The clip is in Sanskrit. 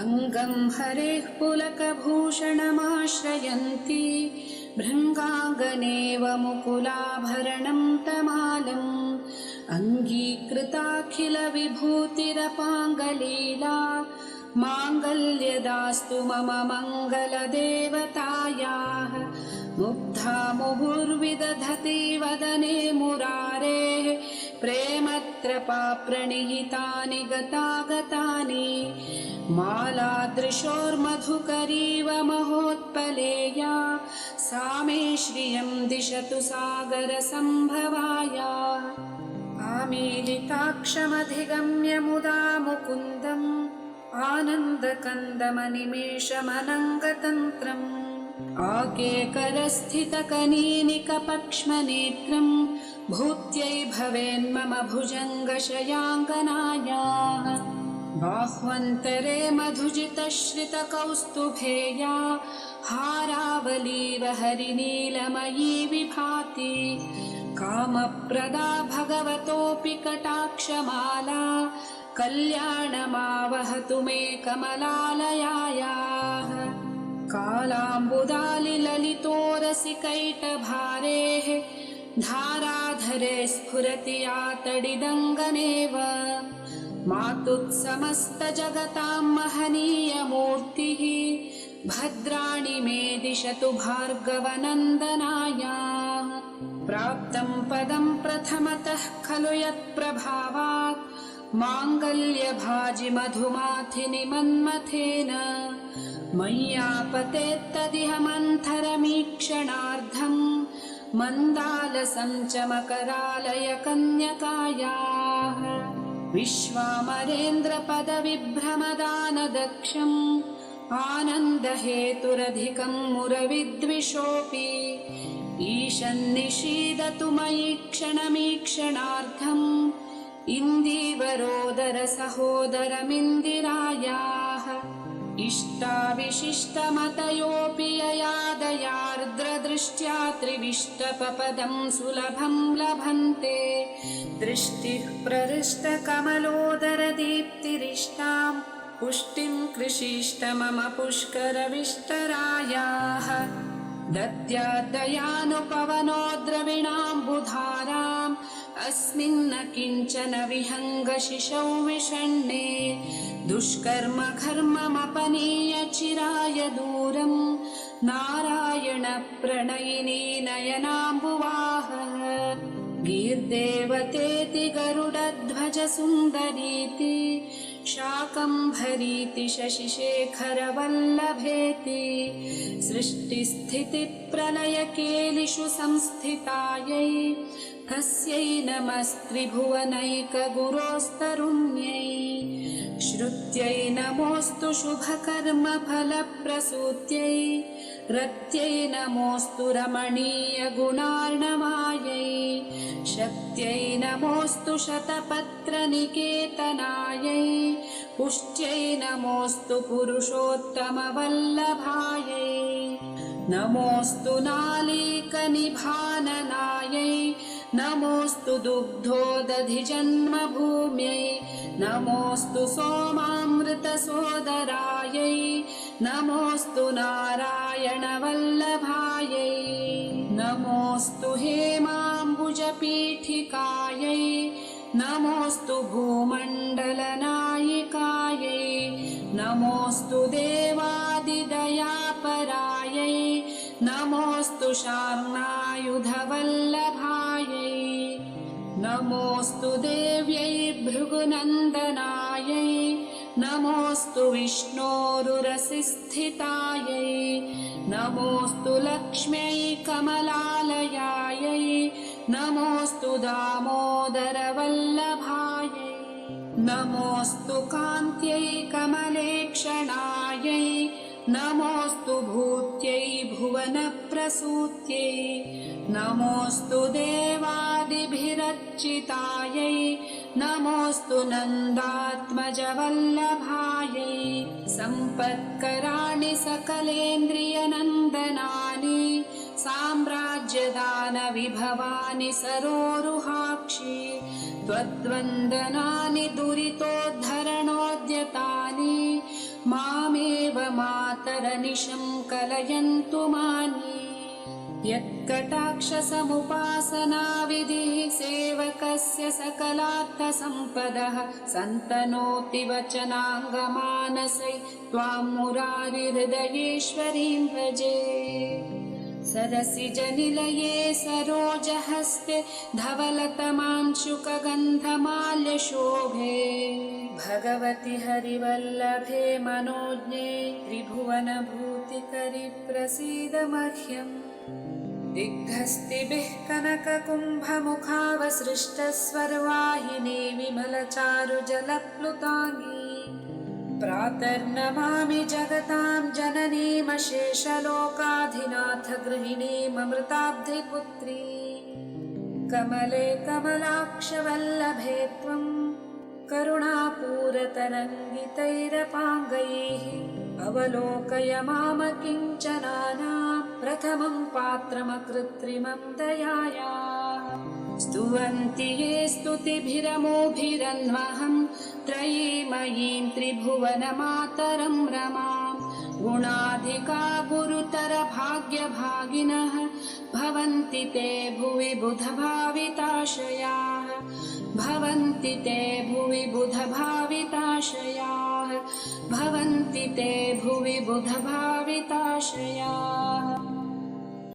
अङ्गं हरेः पुलकभूषणमाश्रयन्ती भृङ्गाङ्गनेव मुकुलाभरणं तमालम् अङ्गीकृताखिलविभूतिरपाङ्गलीला माङ्गल्यदास्तु मम मङ्गलदेवतायाः मुग्धा मुहुर्विदधति वदने मुरारेः प्रेमत्रपाप्रणिहितानि गतागतानि मालादृशोर्मधुकरीव महोत्पलेया सा मे श्रियं दिशतु सागरसम्भवाया। आमीलिताक्षमधिगम्य मुदा मुकुन्दम् आनन्दकन्दमनिमेषमनङ्गतन्त्रम् आकेकरस्थितकनीनिकपक्ष्मनेत्रम् भूत्यै भवेन्मम भुजङ्गशयाङ्गनायाः बाह्वन्तरे मधुजितश्रितकौस्तुभेया हारावलीव हरिनीलमयी विभाति। कामप्रदा भगवतोऽपि कटाक्षमाला कल्याणमावहतु मे कमलालयायाः कालाम्बुदालिललितोरसिकैटभारेः धाराधरे स्फुरति आतडिदङ्गनेव। मातुत्समस्तजगतां महनीयमूर्तिः भद्राणि मे दिशतु भार्गवनन्दनायाः। प्राप्तं पदं प्रथमतः खलु यत्प्रभावात् माङ्गल्यभाजिमधुमाथिनि मन्मथेन मय्यापतेत्तदिह मन्थरमीक्षणार्धम् मन्दालसञ्चमकरालय कन्यकायाः विश्वामरेन्द्रपदविभ्रमदानदक्षम् आनन्दहेतुरधिकम् मुरविद्विषोऽपि ईशन्निषीदतु मयि क्षणमीक्षणार्धम् इन्दीवरोदरसहोदरमिन्दिरायाः इष्टाविशिष्टमतयोऽपि ययादयार्द्रदृष्ट्या त्रिविष्टपपदं सुलभं लभन्ते। दृष्टिः प्रहृष्टकमलोदरदीप्तिरिष्टाम् पुष्टिं कृषिष्ट मम पुष्करविष्टरायाः दद्यादयानुपवनो द्रविणाम्बुधाराम् अस्मिन्न किञ्चन विहङ्गशिशौ विषण्णे। दुष्कर्म घर्ममपनीय चिराय दूरम् नारायण प्रणयिनी नयनाम्बुवाह। गीर्देवतेति गरुडध्वज सुन्दरीति शाकम्भरीति शशिशेखरवल्लभेति। सृष्टिस्थितिप्रलयकेलिषु संस्थितायै तस्यै नमस्त्रिभुवनैकगुरोस्तरुण्यै। श्रुत्यै नमोऽस्तु शुभकर्मफलप्रसूत्यै रत्यै नमोऽस्तु रमणीयगुणार्णवायै शक्त्यै नमोऽस्तु शतपत्रनिकेतनायै। पुष्ट्यै नमोऽस्तु पुरुषोत्तमवल्लभायै। नमोऽस्तु नालीकनिभाननायै। नमोऽस्तु दुग्धोदधिजन्मभूम्यै। नमोऽस्तु सोमामृतसोदरायै नमोऽस्तु नारायणवल्लभायै नमोऽस्तु हेमाम्बुजपीठिकायै नमोऽस्तु भूमण्डलनायिकायै नमोऽस्तु देवादिदयापरायै नमोऽस्तु शार्ङ्गायुधवल्लभायै नमोऽस्तु देव्यै भृगुनन्दनायै नमोऽस्तु विष्णोरुरसिस्थितायै नमोऽस्तु लक्ष्म्यै कमलालयायै नमोऽस्तु दामोदरवल्लभायै नमोऽस्तु कान्त्यै कमलेक्षणायै नमोऽस्तु भूत्यै भुवनप्रसूत्यै नमोऽस्तु देवादिभिरर्चितायै नमोऽस्तु नन्दात्मजवल्लभायै सम्पत्कराणि सकलेन्द्रियनन्दनानि साम्राज्यदानविभवानि सरोरुहाक्षि त्वद्वन्दनानि दुरितोद्धरणोद्यतानि मामेव मातरनिशं कलयन्तु मानि यत्कटाक्षसमुपासनाविधिः सेवकस्य सकलार्थसम्पदः सन्तनोति वचनाङ्गमानसै त्वां मुरारिहृदयेश्वरीं भजे सरसिजनिलये सरोजहस्ते धवलतमांशुकगन्धमाल्यशोभे। भगवति हरिवल्लभे मनोज्ञे त्रिभुवनभूतिकरि प्रसीद मह्यम् दिग्धस्तिभिः कनककुम्भमुखावसृष्टस्वर्वाहिनी विमलचारुजलप्लुताङ्गी प्रातर्नमामि जगतां जननीमशेषलोकाधिनाथ गृहिणीममृताब्धिपुत्री कमले कमलाक्षवल्लभे त्वं करुणापूरतरङ्गितैरपाङ्गैः अवलोकय माम किञ्चनानां प्रथमं पात्रमकृत्रिमं दयाया। स्तुवन्ति ये स्तुतिभिरमोभिरन्वहं, त्रयीमयीं त्रिभुवनमातरं रमाम् गुणाधिका गुरुतरभाग्यभागिनः, भवन्ति ते भुवि बुधभाविताशयाः। भवन्ति ते भुवि बुधभाविताशयाः। भवन्ति ते भुवि बुधभाविताशयाः।